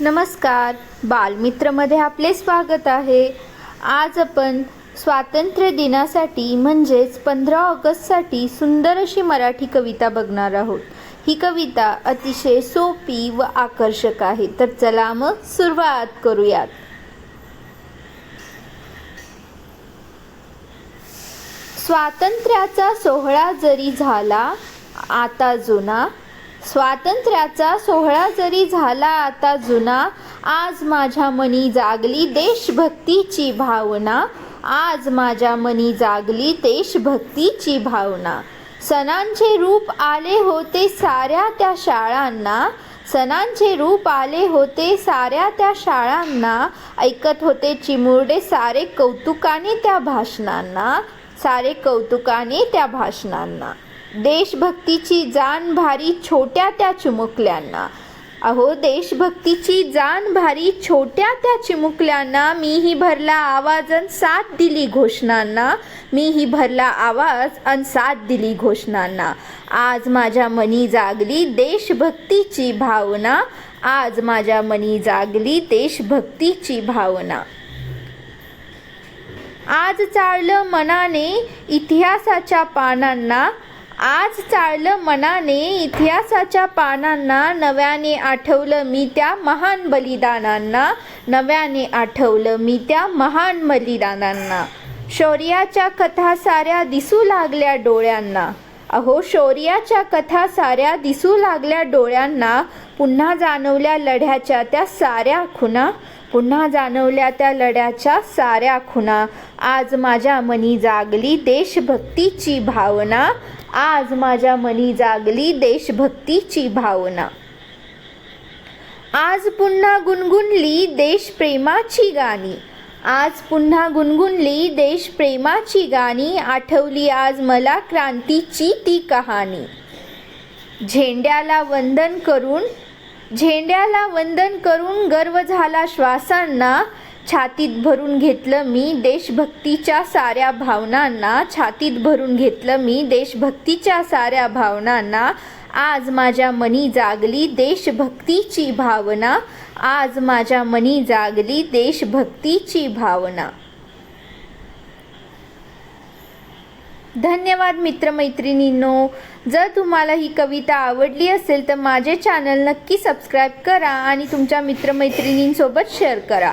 नमस्कार. बालमित्रमध्ये आपले स्वागत आहे. आज आपण स्वातंत्र्य दिनासाठी म्हणजेच पंधरा ऑगस्टसाठी सुंदर अशी मराठी कविता बघणार आहोत. ही कविता अतिशय सोपी व आकर्षक आहे. तर चला मग सुरुवात करूयात. स्वातंत्र्याचा सोहळा जरी झाला आता जुना स्वातंत्र्याचा सोहळा जरी झाला आता जुना आज माझ्या मनी जागली देशभक्तीची भावना. आज माझ्या मनी जागली देशभक्तीची भावना. सणांचे रूप आले होते साऱ्या त्या शाळांना. सणांचे रूप आले होते साऱ्या त्या शाळांना. ऐकत होते चिमुरडे सारे कौतुकाने त्या भाषणांना. सारे कौतुकाने त्या भाषणांना. देशभक्तीची जाण भारी छोट्या त्या चिमुकल्यांना. अहो देशभक्तीची जाण भारी छोट्या त्या चिमुकल्यांना. मीही भरला आवाज अन साथ दिली घोषणांना. मीही भरला आवाज अन साथ दिली घोषणांना. आज माझ्या मनी जागली देशभक्तीची भावना. आज माझ्या मनी जागली देशभक्तीची भावना. आज चाळलं मनाने इतिहासाच्या पानांना. आज चाळलं मनाने इतिहासाच्या पानांना नव्याने आठवलं मी त्या महान बलिदानांना. नव्याने आठवलं मी त्या महान बलिदानांना. शौर्याच्या कथा साऱ्या दिसू लागल्या डोळ्यांना. अहो शौर्याच्या कथा साऱ्या दिसू लागल्या डोळ्यांना. पुन्हा जाणवल्या लढ्याच्या त्या साऱ्या खुणा. पुन्हा जाणवल्या त्या लढ्याच्या साऱ्या खुणा. आज माझ्या मनी जागली देशभक्तीची भावना. आज माझ्या मनी जागली देशभक्तीची भावना. आज पुन्हा गुणगुणली देशप्रेमाची गाणी. आज पुन्हा गुणगुणली देशप्रेमाची गाणी आठवली आज मला क्रांतीची ती कहाणी. झेंड्याला वंदन करून झेंड्याला वंदन करून गर्व झाला श्वासांना छातीत भरून घेतलं मी देशभक्तीच्या साऱ्या भावनांना छातीत भरून घेतलं मी देशभक्तीच्या साऱ्या भावनांना आज माझ्या मनी जागली देशभक्तीची भावना आज माझ्या मनी जागली देशभक्तीची भावना. धन्यवाद मित्रमैत्रिणींनो. जर तुम्हाला ही कविता आवडली असेल तर माझे चॅनल नक्की सबस्क्राईब करा आणि तुमच्या मित्रमैत्रिणींसोबत शेअर करा.